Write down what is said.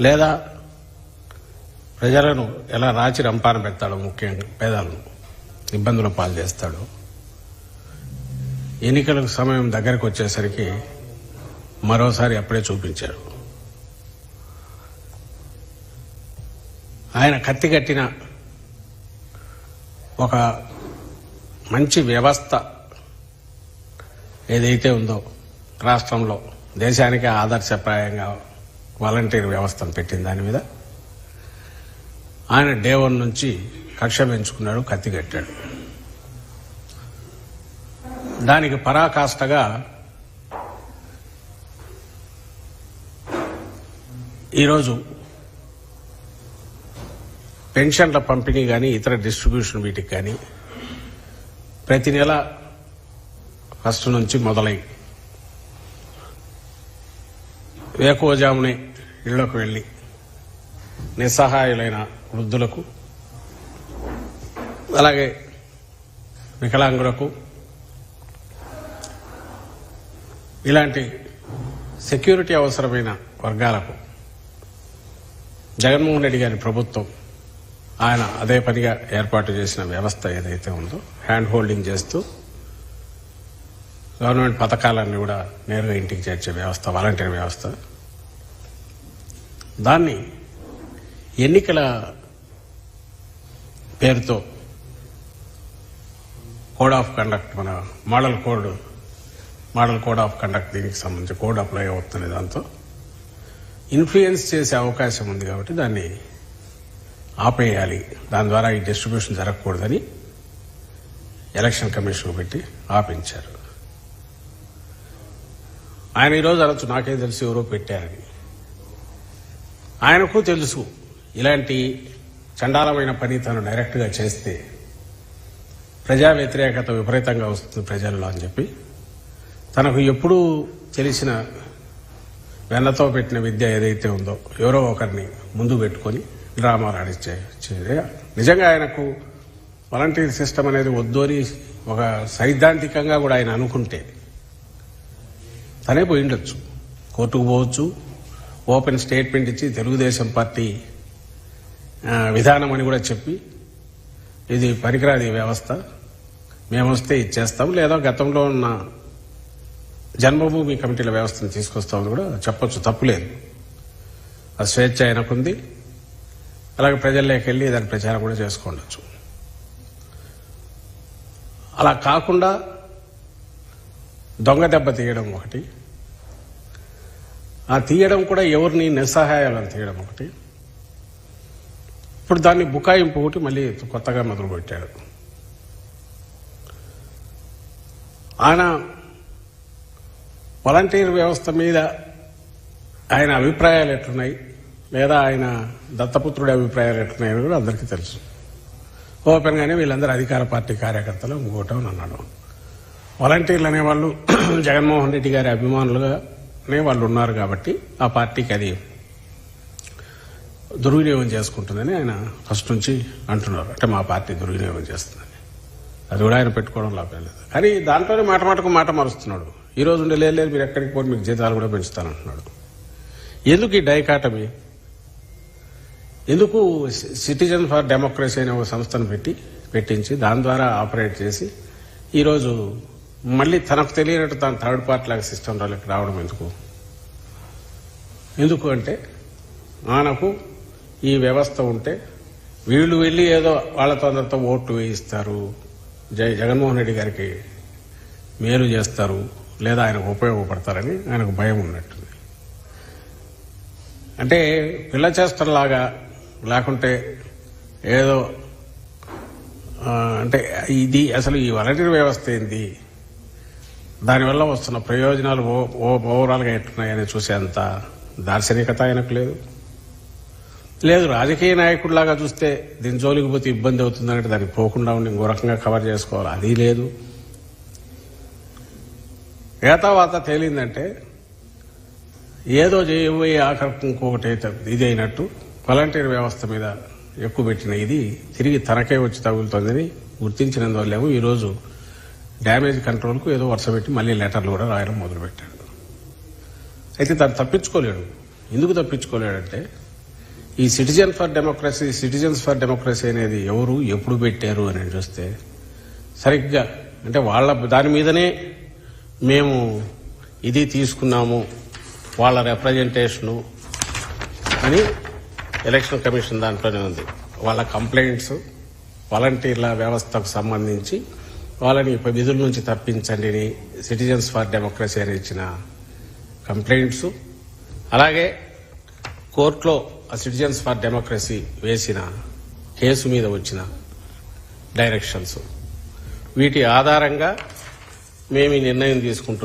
లేదా ప్రజలను ఎలా రాచి రంపాన పెడతాడో ముఖ్యంగా పేదలను ఇబ్బందుల పాలు చేస్తాడు. ఎన్నికలకు సమయం దగ్గరకు వచ్చేసరికి మరోసారి అప్పుడే చూపించాడు ఆయన కత్తి కట్టిన ఒక మంచి వ్యవస్థ ఏదైతే ఉందో రాష్ట్రంలో దేశానికి ఆదర్శప్రాయంగా వాలంటీర్ వ్యవస్థను పెట్టిన దాని మీద. ఆయన డే వన్ నుంచి కక్ష పెంచుకున్నాడు కత్తి కట్టాడు. దానికి పరాకాష్ఠగా ఈరోజు పెన్షన్ల పంపిణీ కానీ ఇతర డిస్ట్రిబ్యూషన్ వీటికి కానీ ప్రతి నెల ఫస్ట్ నుంచి మొదలై వేకోజామునే ఇళ్ళకు వెళ్ళి నిస్సహాయులైన వృద్ధులకు అలాగే వికలాంగులకు ఇలాంటి సెక్యూరిటీ అవసరమైన వర్గాలకు జగన్మోహన్ రెడ్డి గారి ప్రభుత్వం ఆయన అదే పనిగా ఏర్పాటు చేసిన వ్యవస్థ ఏదైతే ఉందో హ్యాండ్ హోల్డింగ్ చేస్తూ గవర్నమెంట్ పథకాలన్నీ కూడా నేరుగా ఇంటికి చేర్చే వ్యవస్థ వాలంటీర్ వ్యవస్థ. దాన్ని ఎన్నికల పేరుతో కోడ్ ఆఫ్ కండక్ట్ మన model code model code of conduct దీనికి సంబంధించి కోడ్ అప్లై అవుతుంది దాంతో ఇన్ఫ్లుయెన్స్ చేసే అవకాశం ఉంది కాబట్టి దాన్ని ఆపేయాలి. దాని ద్వారా ఈ డిస్ట్రిబ్యూషన్ జరగకూడదని ఎలక్షన్ కమిషన్ పెట్టి ఆపించారు. ఆయన ఈరోజు అనొచ్చు నాకే తెలిసి ఎవరో పెట్టారని. ఆయనకు తెలుసు. ఇలాంటి చండాలమైన పని తను డైరెక్ట్గా చేస్తే ప్రజా వ్యతిరేకత విపరీతంగా వస్తుంది ప్రజల్లో అని చెప్పి. తనకు ఎప్పుడూ తెలిసిన వెన్నతో పెట్టిన విద్య ఏదైతే ఉందో ఎవరో ఒకరిని ముందు పెట్టుకొని డ్రామాలు ఆడిచ్చే నిజంగా ఆయనకు వాలంటీర్ సిస్టమ్ అనేది వద్దు అని ఒక సైద్ధాంతికంగా కూడా ఆయన అనుకుంటే తనే పోయి ఉండొచ్చు. కోర్టుకు పోవచ్చు ఓపెన్ స్టేట్మెంట్ ఇచ్చి తెలుగుదేశం పార్టీ విధానం అని కూడా చెప్పి ఇది పనికిరాది వ్యవస్థ. మేము వస్తే ఇచ్చేస్తాం లేదా గతంలో ఉన్న జన్మభూమి కమిటీల వ్యవస్థను తీసుకొస్తామని కూడా చెప్పొచ్చు. తప్పులేదు ఆ స్వేచ్ఛ ఆయనకుంది అలాగే ప్రజల్లోకి వెళ్ళి దాని ప్రచారం కూడా చేసుకోవచ్చు అలా కాకుండా దొంగ దెబ్బ తీయడం ఒకటి ఆ తీయడం కూడా ఎవరిని నిస్సహాయాలను తీయడం ఒకటి. ఇప్పుడు దాన్ని బుకాయింపు ఒకటి మళ్ళీ కొత్తగా మొదలుపెట్టాడు. ఆయన వాలంటీర్ వ్యవస్థ మీద ఆయన అభిప్రాయాలు ఎట్లున్నాయి? లేదా ఆయన దత్తపుత్రుడి అభిప్రాయాలు ఎట్లున్నాయని కూడా అందరికీ తెలుసు. ఓపెన్గానే వీళ్ళందరూ అధికార పార్టీ కార్యకర్తలు ఇంకోటం అన్నాడు. వాలంటీర్లు అనేవాళ్ళు జగన్మోహన్ రెడ్డి గారి అభిమానులుగా అనే వాళ్ళు ఉన్నారు కాబట్టి ఆ పార్టీకి అది దుర్వినియోగం చేసుకుంటుందని ఆయన ఫస్ట్ నుంచి అంటున్నారు. అంటే మా పార్టీ దుర్వినియోగం చేస్తుందని. అది కూడా ఆయన పెట్టుకోవడం లాభలేదు కానీ దాంట్లోనే మాట మాటకు మాట మారుస్తున్నాడు. ఈ రోజు ఉండే లేదు లేదు మీరు ఎక్కడికి పోయి మీకు జీతాలు కూడా పెంచుతానంటున్నాడు. ఎందుకు ఈ డైకాటమీ? ఎందుకు సిటిజన్ ఫర్ డెమోక్రసీ అనే ఒక సంస్థను పెట్టి పెట్టించి దాని ద్వారా ఆపరేట్ చేసి ఈరోజు మళ్ళీ తనకు తెలియనట్టు తన థర్డ్ పార్టీ లాగా సిస్టంలోకి రావడం ఎందుకు? ఎందుకు అంటే మనకు ఈ వ్యవస్థ ఉంటే వీళ్ళు వెళ్ళి ఏదో వాళ్ళతో అందరితో ఓట్లు వేయిస్తారు. జై జగన్మోహన్ రెడ్డి గారికి మేలు చేస్తారు లేదా ఆయనకు ఉపయోగపడతారని ఆయనకు భయం ఉన్నట్టుంది. అంటే పిల్ల చేష్టలాగా లేకుంటే ఏదో అంటే ఇది అసలు ఈ వాలంటీర్ వ్యవస్థ ఏంది? దానివల్ల వస్తున్న ప్రయోజనాలు ఓ- ఓ- ఓవరాల్గా ఎట్టున్నాయని చూసేంత దార్శనికత ఆయనకు లేదు. లేదు రాజకీయ నాయకుడిలాగా చూస్తే దీని జోలికి పోతే ఇబ్బంది అవుతుందంటే దానికి పోకుండా ఉండి ఇంకో రకంగా కవర్ చేసుకోవాలి. అది లేదు. ఏతావాత తేలిందంటే ఏదో చేయబోయే ఆఖరికి ఇంకొకటి అయితే ఇది అయినట్టు వాలంటీర్ వ్యవస్థ మీద ఎక్కువ పెట్టిన ఇది తిరిగి తనకే వచ్చి తగులుతుందని గుర్తించినందువల్లేమో ఈరోజు డ్యామేజ్ కంట్రోల్కు ఏదో వరుస పెట్టి మళ్ళీ లెటర్లు కూడా రాయడం మొదలుపెట్టాడు. అయితే దాన్ని తప్పించుకోలేడు. ఎందుకు తప్పించుకోలేడంటే ఈ citizen for democracy citizens for democracy అనేది ఎవరు ఎప్పుడు పెట్టారు అని చూస్తే సరిగ్గా అంటే వాళ్ళ దాని మీదనే మేము ఇది తీసుకున్నాము వాళ్ళ రిప్రజెంటేషను అని ఎలక్షన్ కమిషన్ దాంట్లోనే ఉంది. వాళ్ళ కంప్లైంట్స్ వాలంటీర్ల వ్యవస్థకు సంబంధించి వాళ్ళని విధుల నుంచి తప్పించండి అని సిటిజన్స్ ఫర్ డెమోక్రసీ అని ఇచ్చిన కంప్లైంట్స్. అలాగే కోర్టులో సిటిజన్స్ ఫర్ డెమోక్రసీ వేసిన కేసు మీద వచ్చిన డైరెక్షన్స్. వీటి ఆధారంగా మేము ఈ నిర్ణయం తీసుకుంటున్నాం.